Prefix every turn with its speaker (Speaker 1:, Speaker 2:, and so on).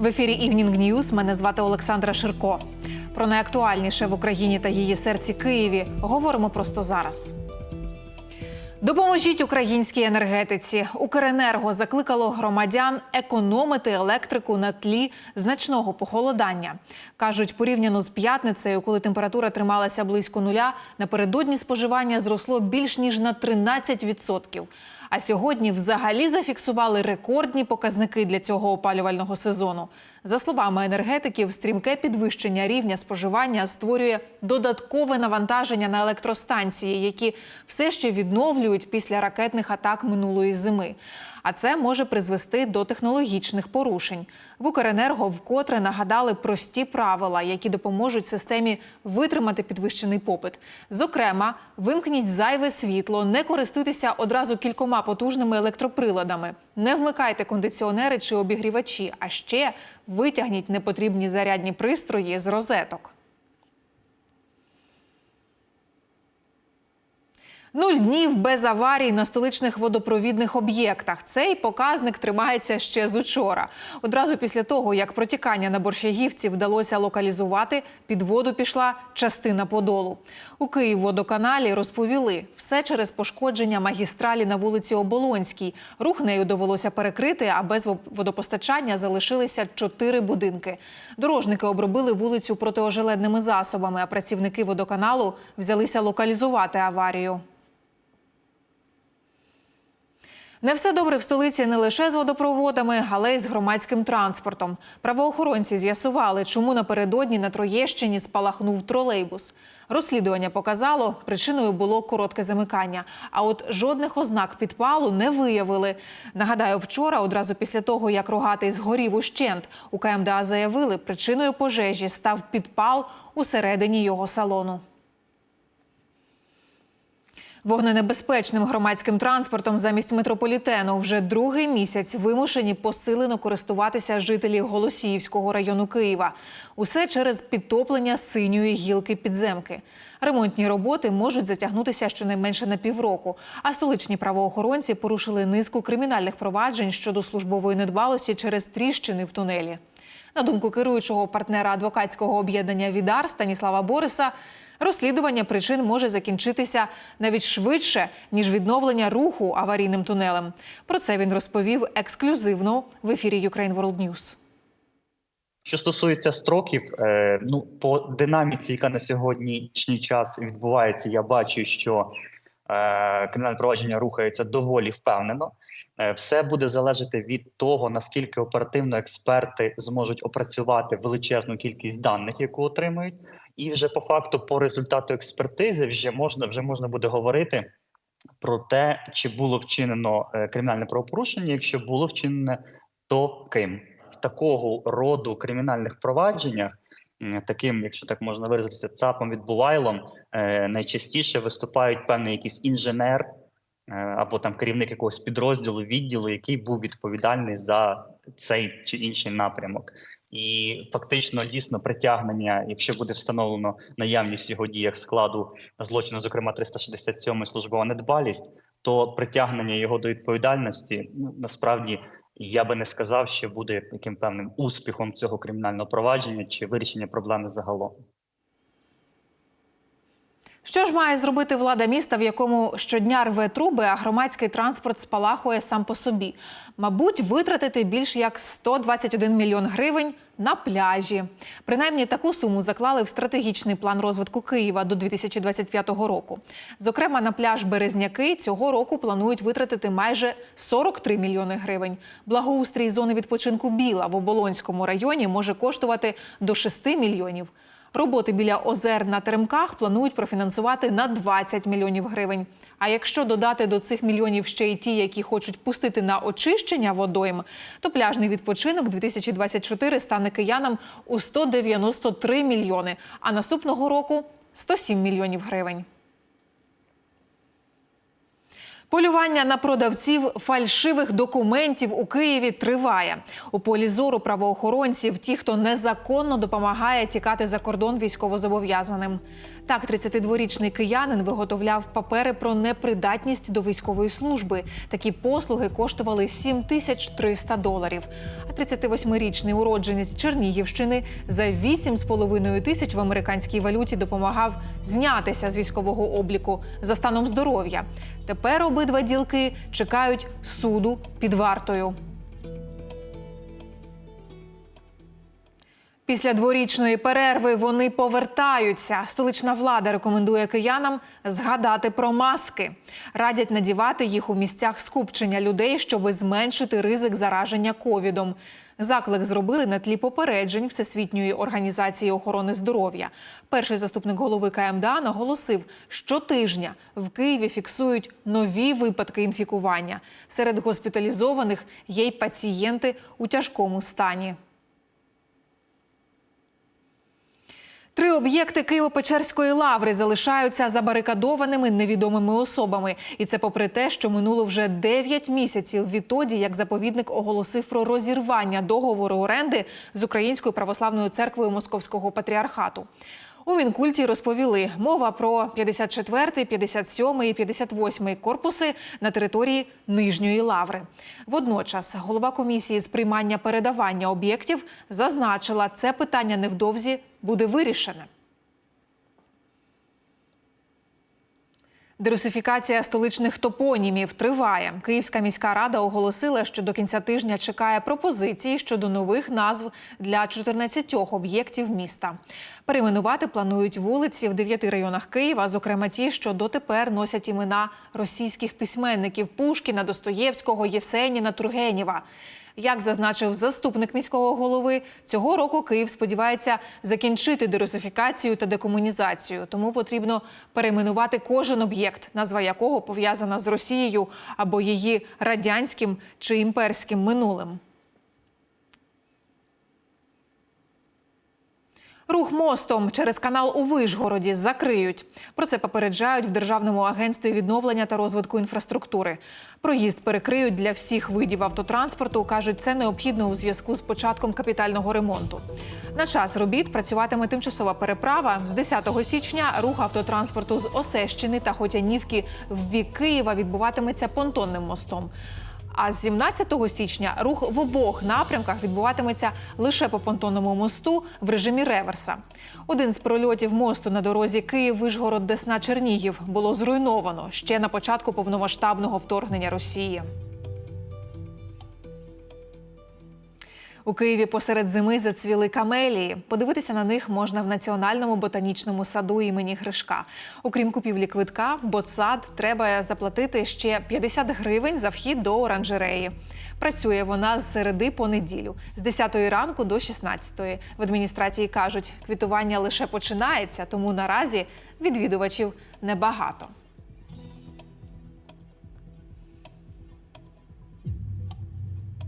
Speaker 1: В ефірі Evening News мене звати Олександра Ширко. Про найактуальніше в Україні та її серці Києві говоримо просто зараз. Допоможіть українській енергетиці. Укренерго закликало громадян економити електрику на тлі значного похолодання. кажуть, порівняно з п'ятницею, коли температура трималася близько нуля, напередодні споживання зросло більш ніж на 13%. А сьогодні взагалі зафіксували рекордні показники для цього опалювального сезону. За словами енергетиків, стрімке підвищення рівня споживання створює додаткове навантаження на електростанції, які все ще відновлюють після ракетних атак минулої зими. А це може призвести до технологічних порушень. В Укренерго вкотре нагадали прості правила, які допоможуть системі витримати підвищений попит. Зокрема, вимкніть зайве світло, не користуйтеся одразу кількома потужними електроприладами, не вмикайте кондиціонери чи обігрівачі, а ще витягніть непотрібні зарядні пристрої з розеток. Нуль днів без аварій на столичних водопровідних об'єктах. Цей показник тримається ще з учора. Одразу після того, як протікання на борщагівці вдалося локалізувати, під воду пішла частина подолу. У Київводоканалі розповіли, все через пошкодження магістралі на вулиці Оболонській. Рух нею довелося перекрити, а без водопостачання залишилися чотири будинки. Дорожники обробили вулицю протиожеледними засобами, а працівники водоканалу взялися локалізувати аварію. Не все добре в столиці не лише з водопроводами, але й з громадським транспортом. Правоохоронці з'ясували, чому напередодні на Троєщині спалахнув тролейбус. Розслідування показало, причиною було коротке замикання. А от жодних ознак підпалу не виявили. Нагадаю, вчора, одразу після того, як рогатий згорів ущент, у КМДА заявили, причиною пожежі став підпал усередині його салону. Вогненебезпечним громадським транспортом замість метрополітену вже другий місяць вимушені посилено користуватися жителі Голосіївського району Києва. Усе через підтоплення синьої гілки підземки. Ремонтні роботи можуть затягнутися щонайменше на півроку. А столичні правоохоронці порушили низку кримінальних проваджень щодо службової недбалості через тріщини в тунелі. На думку керуючого партнера адвокатського об'єднання Відар Станіслава Бориса. Розслідування причин може закінчитися навіть швидше ніж відновлення руху аварійним тунелем. Про це він розповів ексклюзивно в ефірі Ukraine World News.
Speaker 2: Що стосується строків, е, ну по динаміці, яка на сьогоднішній час відбувається, я бачу, що е, кримінальне провадження рухається доволі впевнено. Е, все буде залежати від того, наскільки оперативно експерти зможуть опрацювати величезну кількість даних, яку отримують, і вже по факту, по результату експертизи, вже можна вже можна буде говорити про те, чи було вчинено е, кримінальне правопорушення. Якщо було вчинене, то ким в такого роду кримінальних провадженнях. Таким, якщо так можна виразитися, ЦАПом відбувайлом, е, найчастіше виступають певний якийсь інженер е, або там керівник якогось підрозділу, відділу, який був відповідальний за цей чи інший напрямок. І фактично дійсно притягнення, якщо буде встановлено наявність в його діях складу злочину, зокрема 367 службова недбалість, то притягнення його до відповідальності ну насправді я би не сказав, що буде яким певним успіхом цього кримінального провадження чи вирішення проблеми загалом.
Speaker 1: Що ж має зробити влада міста, в якому щодня рве труби, а громадський транспорт спалахує сам по собі? Мабуть, витратити більш як 121 мільйон гривень на пляжі. Принаймні таку суму заклали в стратегічний план розвитку Києва до 2025 року. Зокрема, на пляж Березняки цього року планують витратити майже 43 мільйони гривень. Благоустрій зони відпочинку Біла в Оболонському районі може коштувати до 6 мільйонів. Роботи біля озер на теремках планують профінансувати на 20 мільйонів гривень. А якщо додати до цих мільйонів ще й ті, які хочуть пустити на очищення водойм, то пляжний відпочинок 2024 стане киянам у 193 мільйони, а наступного року 107 мільйонів гривень. Полювання на продавців фальшивих документів у Києві триває. У полі зору правоохоронців ті, хто незаконно допомагає тікати за кордон військовозобов'язаним. Так, 32-річний киянин виготовляв папери про непридатність до військової служби. Такі послуги коштували 7300 доларів. А 38-річний уродженець Чернігівщини за 8,5 тисяч в американській валюті допомагав знятися з військового обліку за станом здоров'я. Тепер обидва ділки чекають суду під вартою. Після дворічної перерви вони повертаються. Столична влада рекомендує киянам згадати про маски. Радять надівати їх у місцях скупчення людей, щоб зменшити ризик зараження ковідом. Заклик зробили на тлі попереджень Всесвітньої організації охорони здоров'я. Перший заступник голови КМДА наголосив, що тижня в Києві фіксують нові випадки інфікування. Серед госпіталізованих є й пацієнти у тяжкому стані. Три об'єкти Києво-Печерської лаври залишаються забарикадованими невідомими особами. І це попри те, що минуло вже 9 місяців відтоді, як заповідник оголосив про розірвання договору оренди з Українською православною церквою Московського патріархату. У Мінкульті розповіли, мова про 54, 57 і 58 корпуси на території Нижньої лаври. Водночас голова комісії з приймання передавання об'єктів зазначила, це питання невдовзі буде вирішене. Дерусифікація столичних топонімів триває. Київська міська рада оголосила, що до кінця тижня чекає пропозиції щодо нових назв для 14 об'єктів міста. Перейменувати планують вулиці в дев'яти районах Києва, зокрема ті, що дотепер носять імена російських письменників Пушкіна, Достоєвського, Єсеніна, Тургенєва. Як зазначив заступник міського голови, цього року Київ сподівається закінчити дерусифікацію та декомунізацію. Тому потрібно перейменувати кожен об'єкт, назва якого пов'язана з Росією або її радянським чи імперським минулим. Рух мостом через канал у Вишгороді закриють. Про це попереджають в Державному агентстві відновлення та розвитку інфраструктури. Проїзд перекриють для всіх видів автотранспорту. кажуть, це необхідно у зв'язку з початком капітального ремонту. На час робіт працюватиме тимчасова переправа. З 10 січня рух автотранспорту з Осещини та Хотянівки в бік Києва відбуватиметься понтонним мостом. А з 17 січня рух в обох напрямках відбуватиметься лише по понтонному мосту в режимі реверса. Один з прольотів мосту на дорозі Київ-Вишгород Десна Чернігів було зруйновано ще на початку повномасштабного вторгнення Росії. У Києві посеред зими зацвіли камелії. Подивитися на них можна в національному ботанічному саду імені Гришка. Окрім купівлі квитка, в ботсад треба заплатити ще 50 гривень за вхід до оранжереї. Працює вона з середи по неділю, з 10 ранку до 16. В адміністрації кажуть, квітування лише починається, тому наразі відвідувачів небагато.